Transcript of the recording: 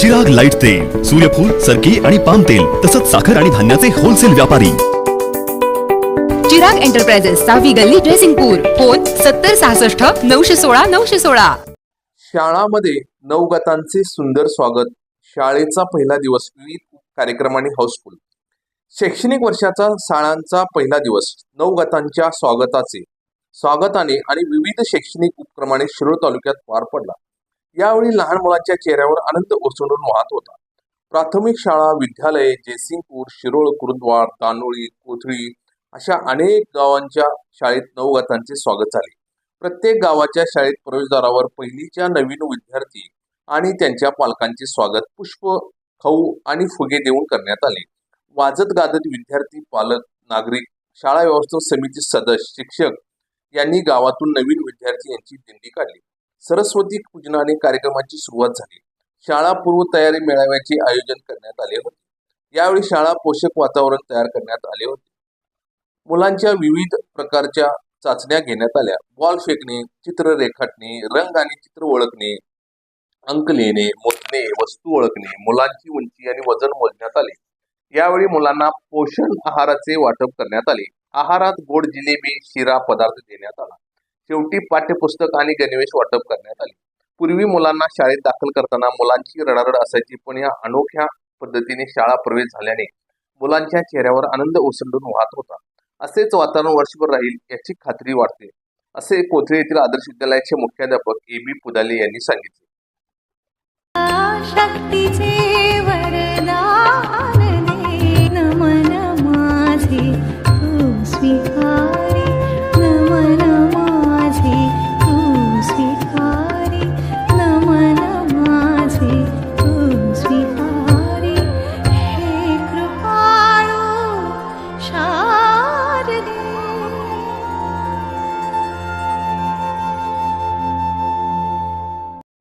जग लाइट तेल सूर्यफूल सरकी आणि पाम तेल तसंच साखर आणि धान्याचे होलसेल व्यापारी. चिराग एंटरप्राइजेस सहावी गल्ली ड्रेसिंगपूर फोन सत्तर सहासष्ट नऊशे सोळा नऊशे सोळा. शाळामध्ये नवगतांचे सुंदर स्वागत. शाळेचा पहिला दिवस विविध कार्यक्रमांनी हाऊसफुल शैक्षणिक वर्षाचा शाळांचा पहिला दिवस नवगतांच्या स्वागताचे. स्वागताने आणि विविध शैक्षणिक उपक्रमाने शिरोळ तालुक्यात पार पडला. यावेळी लहान मुलांच्या चेहऱ्यावर आनंद ओसंडून वाहत होता. प्राथमिक शाळा विद्यालये जयसिंगपूर शिरोळ कुरुंदवाड दानोळी कोथळी अशा अनेक गावांच्या शाळेत नवगतांचे स्वागत झाले. प्रत्येक गावाच्या शाळेत प्रवेशद्वारावर पहिलीच्या नवीन विद्यार्थी आणि त्यांच्या पालकांचे स्वागत पुष्प खाऊ आणि फुगे देऊन करण्यात आले. वाजत गाजत विद्यार्थी पालक नागरिक शाळा व्यवस्थापन समिती सदस्य शिक्षक यांनी गावातून नवीन विद्यार्थी यांची दिंडी काढली. सरस्वती पूजनाने कार्यक्रमाची सुरुवात झाली. शाळा पूर्व तयारी मेळाव्याचे आयोजन करण्यात आले होते. यावेळी शाळा पोषक वातावरण तयार करण्यात आले होते. मुलांच्या विविध प्रकारच्या चाचण्या घेण्यात आल्या. बॉल फेकणे चित्र रेखाटणे रंग आणि चित्र ओळखणे अंक लिहिणे मोजणे वस्तू ओळखणे मुलांची उंची आणि वजन मोजण्यात आले. यावेळी मुलांना पोषण आहाराचे वाटप करण्यात आले. आहारात गोड जिलेबी शिरा पदार्थ देण्यात आला. शेवटी पाठ्यपुस्तक आणि गणवेश वाटप करण्यात आले. पूर्वी मुलांना शाळेत दाखल करताना मुलांची रडारड असायची पण या अनोख्या पद्धतीने शाळा प्रवेश झाल्याने मुलांच्या चेहऱ्यावर आनंद ओसंडून वाहत होता. असेच वातावरण वर्षभर राहील याची खात्री वाटते. असे कोथळे येथील आदर्श विद्यालयाचे मुख्याध्यापक ए बी पुदाले यांनी सांगितले.